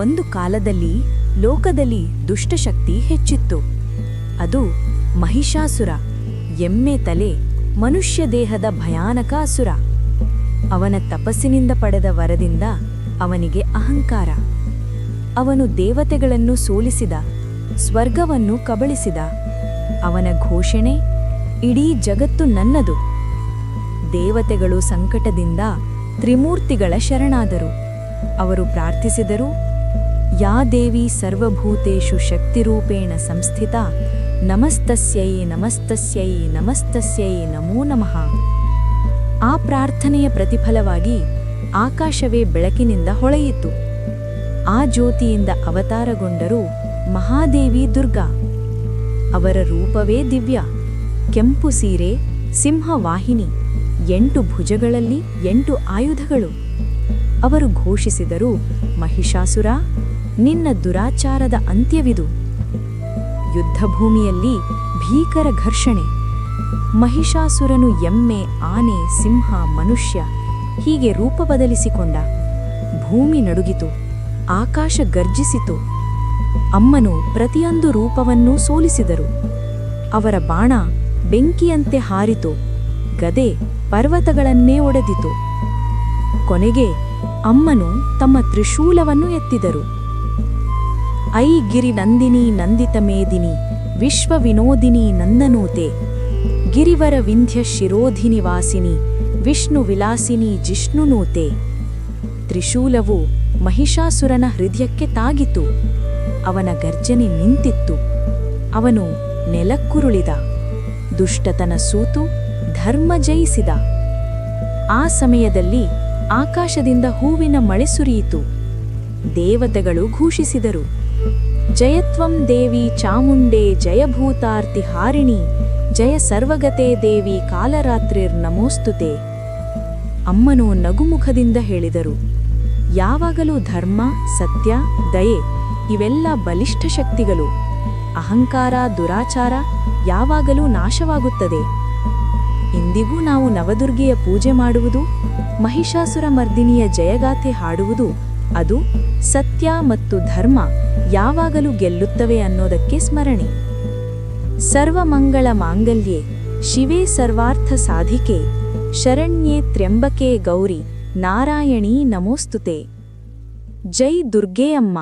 ಒಂದು ಕಾಲದಲ್ಲಿ ಲೋಕದಲ್ಲಿ ದುಷ್ಟಶಕ್ತಿ ಹೆಚ್ಚಿತ್ತು. ಅದು ಮಹಿಷಾಸುರ, ಎಮ್ಮೆ ತಲೆ, ಮನುಷ್ಯ ದೇಹದ ಭಯಾನಕ ಅಸುರ. ಅವನ ತಪಸ್ಸಿನಿಂದ ಪಡೆದ ವರದಿಂದ ಅವನಿಗೆ ಅಹಂಕಾರ. ಅವನು ದೇವತೆಗಳನ್ನು ಸೋಲಿಸಿದ, ಸ್ವರ್ಗವನ್ನು ಕಬಳಿಸಿದ. ಅವನ ಘೋಷಣೆ ಇಡೀ ಜಗತ್ತು ನನ್ನದು. ದೇವತೆಗಳು ಸಂಕಟದಿಂದ ತ್ರಿಮೂರ್ತಿಗಳ ಶರಣಾದರು. ಅವರು ಪ್ರಾರ್ಥಿಸಿದರು ಯಾ ದೇವಿ ಸರ್ವಭೂತೇಷು ಶಕ್ತಿರೂಪೇಣ ಸಂಸ್ಥಿತ? ನಮಸ್ತಸ್ಯೈ ನಮಸ್ತಸ್ಯೈ ನಮಸ್ತಸ್ಯೈ ನಮೋ ನಮಃ. ಆ ಪ್ರಾರ್ಥನೆಯ ಪ್ರತಿಫಲವಾಗಿ ಆಕಾಶವೇ ಬೆಳಕಿನಿಂದ ಹೊಳೆಯಿತು. ಆ ಜ್ಯೋತಿಯಿಂದ ಅವತಾರಗೊಂಡರು ಮಹಾದೇವಿ ದುರ್ಗಾ. ಅವರ ರೂಪವೇ ದಿವ್ಯ. ಕೆಂಪು ಸೀರೆ, ಸಿಂಹವಾಹಿನಿ, ಎಂಟು ಭುಜಗಳಲ್ಲಿ ಎಂಟು ಆಯುಧಗಳು. ಅವರು ಘೋಷಿಸಿದರು, ಮಹಿಷಾಸುರ ನಿನ್ನ ದುರಾಚಾರದ ಅಂತ್ಯವಿದು. ಯುದ್ಧಭೂಮಿಯಲ್ಲಿ ಭೀಕರ ಘರ್ಷಣೆ. ಮಹಿಷಾಸುರನು ಎಮ್ಮೆ, ಆನೆ, ಸಿಂಹ, ಮನುಷ್ಯ ಹೀಗೆ ರೂಪ ಬದಲಿಸಿಕೊಂಡ. ಭೂಮಿ ನಡುಗಿತು, ಆಕಾಶ ಗರ್ಜಿಸಿತು. ಅಮ್ಮನು ಪ್ರತಿಯೊಂದು ರೂಪವನ್ನೂ ಸೋಲಿಸಿದರು. ಅವರ ಬಾಣ ಬೆಂಕಿಯಂತೆ ಹಾರಿತು, ಗದೆ ಪರ್ವತಗಳನ್ನೇ ಒಡೆದಿತು. ಕೊನೆಗೆ ಅಮ್ಮನು ತಮ್ಮ ತ್ರಿಶೂಲವನ್ನು ಎತ್ತಿದರು. ಐ ಗಿರಿ ನಂದಿನಿ ನಂದಿತ ಮೇದಿನಿ, ವಿಶ್ವ ವಿನೋದಿನಿ ನಂದನೂತೆ. ಗಿರಿವರ ವಿಂಧ್ಯ ಶಿರೋಧಿನಿ ವಾಸಿನಿ ವಿಷ್ಣು ವಿಲಾಸಿನಿ ಜಿಷ್ಣುನೂತೆ ತ್ರಿಶೂಲವು ಮಹಿಷಾಸುರನ ಹೃದಯಕ್ಕೆ ತಾಗಿತು, ಅವನ ಗರ್ಜನೆ ನಿಂತಿತ್ತು, ಅವನು ನೆಲಕ್ಕುರುಳಿದ, ದುಷ್ಟತನ ಸೂತು ಧರ್ಮ ಜಯಿಸಿದ. ಆ ಸಮಯದಲ್ಲಿ ಆಕಾಶದಿಂದ ಹೂವಿನ ಮಳೆ ಸುರಿಯಿತು, ದೇವತೆಗಳು ಘೋಷಿಸಿದರು. ಜಯತ್ವಂ ದೇವಿ ಚಾಮುಂಡೆ ಜಯಭೂತಾರ್ತಿ ಹಾರಿಣಿ, ಜಯ ಸರ್ವಗತೆ ದೇವಿ ಕಾಲರಾತ್ರಿರ್ ನಮೋಸ್ತುತೆ. ಅಮ್ಮನು ನಗುಮುಖದಿಂದ ಹೇಳಿದರು, ಯಾವಾಗಲೂ ಧರ್ಮ, ಸತ್ಯ, ದಯೆ ಇವೆಲ್ಲ ಬಲಿಷ್ಠ ಶಕ್ತಿಗಳು. ಅಹಂಕಾರ, ದುರಾಚಾರ ಯಾವಾಗಲೂ ನಾಶವಾಗುತ್ತದೆ. ಇಂದಿಗೂ ನಾವು ನವದುರ್ಗೆಯ ಪೂಜೆ ಮಾಡುವುದು, ಮಹಿಷಾಸುರ ಮರ್ದಿನಿಯ ಜಯಗಾಥೆ ಹಾಡುವುದು ಅದು ಸತ್ಯ ಮತ್ತು ಧರ್ಮ ಯಾವಾಗಲೂ ಗೆಲ್ಲುತ್ತವೆ ಅನ್ನೋದಕ್ಕೆ ಸ್ಮರಣೆ. ಸರ್ವಮಂಗಳ ಮಾಂಗಲ್ಯೆ, ಶಿವೇ ಸರ್ವಾರ್ಥ ಸಾಧಿಕೆ, ಶರಣ್ಯೆ ತ್ರ್ಯಂಬಕೆ ಗೌರಿ, ನಾರಾಯಣೀ ನಮೋಸ್ತುತೆ. ಜೈ ದುರ್ಗೆ ಅಮ್ಮ